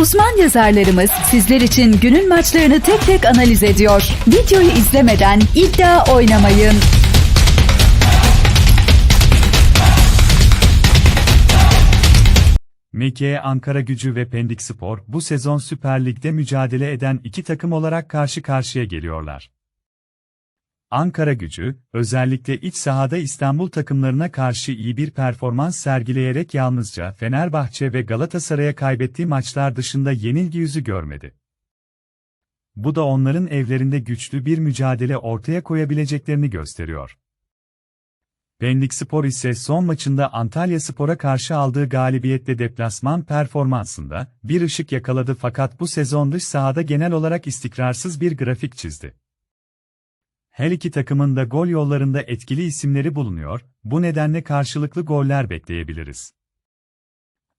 Uzman yazarlarımız sizler için günün maçlarını tek tek analiz ediyor. Videoyu izlemeden iddia oynamayın. MK Ankara Gücü ve Pendik Spor bu sezon Süper Lig'de mücadele eden iki takım olarak karşı karşıya geliyorlar. Ankara Gücü, özellikle iç sahada İstanbul takımlarına karşı iyi bir performans sergileyerek yalnızca Fenerbahçe ve Galatasaray'a kaybettiği maçlar dışında yenilgi yüzü görmedi. Bu da onların evlerinde güçlü bir mücadele ortaya koyabileceklerini gösteriyor. Pendik Spor ise son maçında Antalya Spor'a karşı aldığı galibiyetle deplasman performansında bir ışık yakaladı fakat bu sezon dış sahada genel olarak istikrarsız bir grafik çizdi. Her iki takımın da gol yollarında etkili isimleri bulunuyor, bu nedenle karşılıklı goller bekleyebiliriz.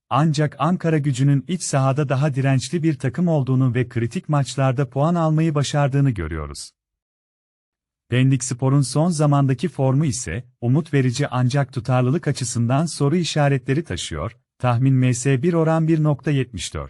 Ancak Ankara gücünün iç sahada daha dirençli bir takım olduğunu ve kritik maçlarda puan almayı başardığını görüyoruz. Pendik Spor'un son zamandaki formu ise, umut verici ancak tutarlılık açısından soru işaretleri taşıyor, tahmin MS1 oran 1.74.